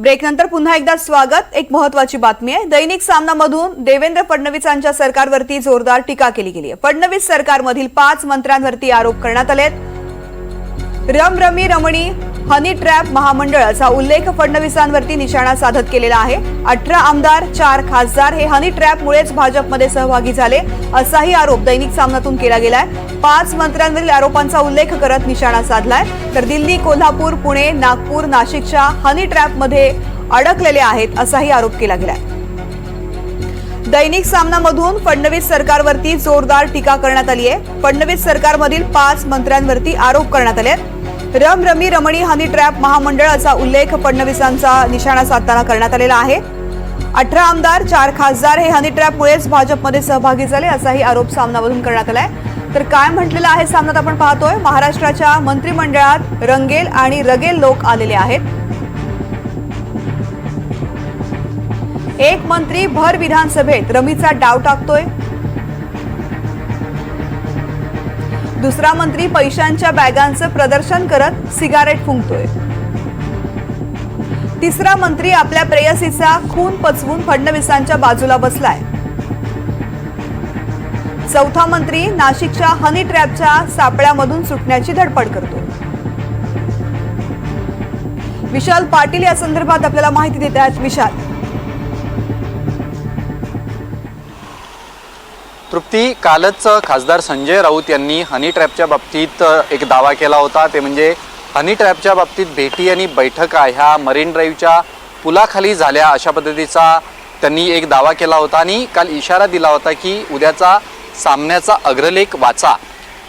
Break नंतर पुन्हा एकदा स्वागत. एक महत्वाची बातमी आहे. दैनिक सामनामधून देवेंद्र फडणवीसांच्या सरकारवरती जोरदार टीका केली गेली आहे. फडणवीस सरकारमधील पाच मंत्र्यांवरती आरोप करण्यात आलेत. रम रमी रमणी हनी ट्रॅप महामंडळाचा उल्लेख फडणवीसांवरती निशाणा साधत केलेला आहे. अठरा आमदार चार खासदार हे हनी ट्रॅपमुळेच भाजपमध्ये सहभागी झाले असाही आरोप दैनिक सामनातून केला गेलाय. पाच मंत्र्यांवरील आरोपांचा उल्लेख करत निशाणा साधलाय. तर दिल्ली कोल्हापूर पुणे नागपूर नाशिकच्या हनी ट्रॅपमध्ये अडकलेले आहेत असाही आरोप केला गेलाय. दैनिक सामनामधून फडणवीस सरकारवरती जोरदार टीका करण्यात आली आहे फडणवीस सरकारमधील पाच मंत्र्यांवरती आरोप करण्यात आले आहेत रम रमी रमणी हनी ट्रॅप महामंडळाचा उल्लेख फडणवीसांचा निशाणा साधताना करण्यात आलेला आहे. अठरा आमदार चार खासदार हे हनी ट्रॅपमुळेच भाजपमध्ये सहभागी झाले असाही आरोप सामनामधून करण्यात आलाय. तर काय म्हटलेलं आहे सामन्यात आपण पाहतोय. महाराष्ट्राच्या मंत्रिमंडळात रंगेल आणि रगेल लोक आलेले आहेत. एक मंत्री भर विधानसभेत रमीचा डाव टाकतोय. दुसरा मंत्री पैशांच्या बॅगांचं प्रदर्शन करत सिगारेट फुंकतोय. तिसरा मंत्री आपल्या प्रेयसीचा खून पचवून फडणवीसांच्या बाजूला बसलाय. चौथा मंत्री नाशिकच्या हनी ट्रॅपच्या सापळ्यामधून सुटण्याची धडपड करतोय. विशाल पाटील या संदर्भात आपल्याला माहिती देत आहेत विशाल. तृप्ती कालच खासदार संजय राऊत यांनी हनी ट्रॅपच्या बाबतीत एक दावा केला होता. ते म्हणजे हनी ट्रॅपच्या बाबतीत भेटी आणि बैठका ह्या मरीन ड्राईव्हच्या पुलाखाली झाल्या. अशा पद्धतीचा त्यांनी एक दावा केला होता आणि काल इशारा दिला होता की उद्याचा सामन्याचा अग्रलेख वाचा.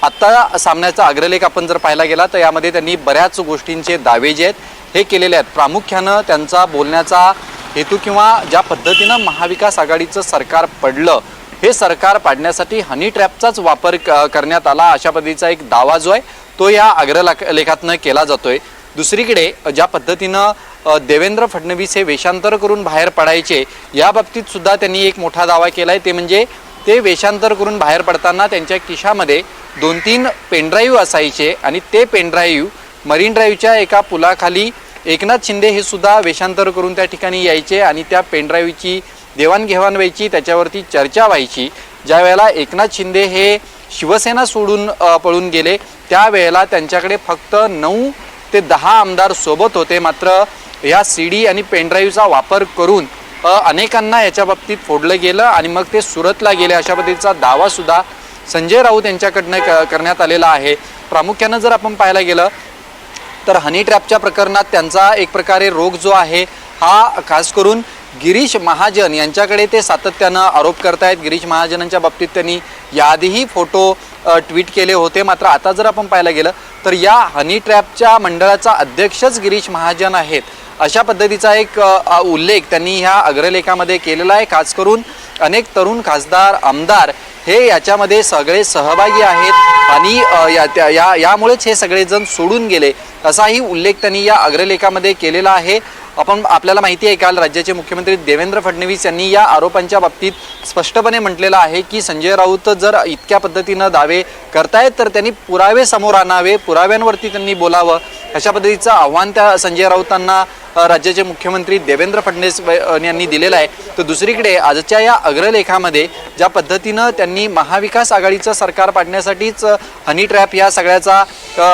आत्ता सामन्याचा अग्रलेख आपण जर पाहायला गेला तर यामध्ये त्यांनी बऱ्याच गोष्टींचे दावे जे आहेत हे केलेले आहेत. प्रामुख्यानं त्यांचा बोलण्याचा हेतू किंवा ज्या पद्धतीनं महाविकास आघाडीचं सरकार पडलं हे सरकार पाडण्यासाठी हनी ट्रॅपचाच वापर क- करण्यात आला अशा पद्धतीचा एक दावा जो आहे तो या अग्रलेखातनं केला जातोय. दुसरीकडे ज्या पद्धतीनं देवेंद्र फडणवीस हे वेषांतर करून बाहेर पडायचे या बाबतीत सुद्धा त्यांनी एक मोठा दावा केला आहे ते म्हणजे ते वेषांतर करून बाहेर पडताना त्यांच्या खिशामध्ये दोन तीन पेनड्राईव्ह असायचे आणि ते पेनड्राईव्ह मरीन ड्राईव्हच्या एका पुलाखाली एकनाथ शिंदे हे सुद्धा वेषांतर करून त्या ठिकाणी यायचे आणि त्या पेनड्राईव्हची देवाणघेवाण व्हायची त्याच्यावरती चर्चा व्हायची. ज्या वेळेला एकनाथ शिंदे हे शिवसेना सोडून पळून गेले त्यावेळेला त्यांच्याकडे फक्त नऊ ते दहा आमदार सोबत होते. मात्र ह्या सी डी आणि पेनड्राईव्हचा वापर करून अनेकांना याच्या बाबतीत फोडलं गेलं आणि मग ते सुरतला गेले. अशा पद्धतीचा दावासुद्धा संजय राऊत यांच्याकडनं क- करण्यात आलेला आहे. प्रामुख्यानं जर आपण पाहायला गेलं तर हनी ट्रॅपच्या प्रकरणात त्यांचा एक प्रकारे रोग जो आहे हा खास करून गिरीश महाजन यांच्याकडे ते सातत्यानं आरोप करतायत. गिरीश महाजनांच्या बाबतीत त्यांनी याआधीही फोटो ट्विट केले होते. मात्र आता जर आपण पाहायला गेलं तर या हनी ट्रॅपच्या मंडळाचा अध्यक्षच गिरीश महाजन आहेत अशा पद्धतीचा एक उल्लेख त्यांनी ह्या अग्रलेखामध्ये केलेला आहे. खास करून अनेक तरुण खासदार आमदार हे याच्यामध्ये सगळे सहभागी आहेत आणि या त्या- या यामुळेच हे सगळेजण सोडून गेले असाही उल्लेख त्यांनी या अग्रलेखामध्ये केलेला आहे. आपण आपल्याला माहिती आहे काल राज्याचे मुख्यमंत्री देवेंद्र फडणवीस यांनी या आरोपांच्या बाबतीत स्पष्टपणे म्हटलेलं आहे की संजय राऊत जर इतक्या पद्धतीनं दावे करतायत तर त्यांनी पुरावे समोर आणावे पुराव्यांवरती त्यांनी बोलावं. अशा पद्धतीचं आव्हान त्या संजय राऊतांना राज्याचे मुख्यमंत्री देवेंद्र फडणवीस यांनी दिलेला आहे. तर दुसरीकडे आजच्या या अग्रलेखामध्ये ज्या पद्धतीनं त्यांनी महाविकास आघाडीचं सरकार पाडण्यासाठीच हनी ट्रॅप या सगळ्याचा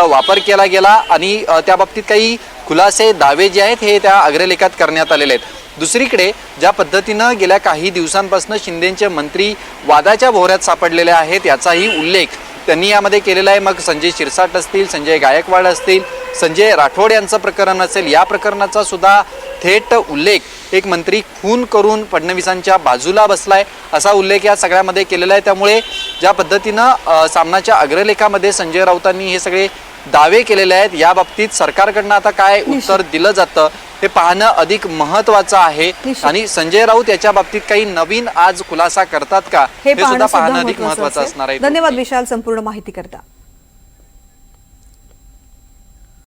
वापर केला गेला आणि त्या बाबतीत काही खुलासे दावे जे आहेत हे त्या अग्रलेखात करण्यात आलेले आहेत. दुसरीकडे ज्या पद्धतीनं गेल्या काही दिवसांपासून शिंदेचे मंत्री वादाच्या भोवऱ्यात सापडलेले आहेत याचाही उल्लेख त्यांनी यामध्ये केलेला आहे. मग संजय शिरसाट असतील संजय गायकवाड असतील संजय राठोड यांचं प्रकरण असेल या प्रकरणाचा सुद्धा थेट उल्लेख एक मंत्री खून करून फडणवीसांच्या बाजूला बसलाय असा उल्लेख या सगळ्यामध्ये केलेला आहे. त्यामुळे ज्या पद्धतीनं सामनाच्या अग्रलेखामध्ये संजय राऊतांनी हे सगळे दावे केलेले आहेत या बाबतीत सरकारकडनं आता काय उत्तर दिलं जातं हे पाहणं अधिक महत्वाचं आहे. आणि संजय राऊत याच्या बाबतीत काही नवीन आज खुलासा करतात का हे सुद्धा पाहणं अधिक महत्वाचं असणार आहे. धन्यवाद विशाल संपूर्ण माहिती करता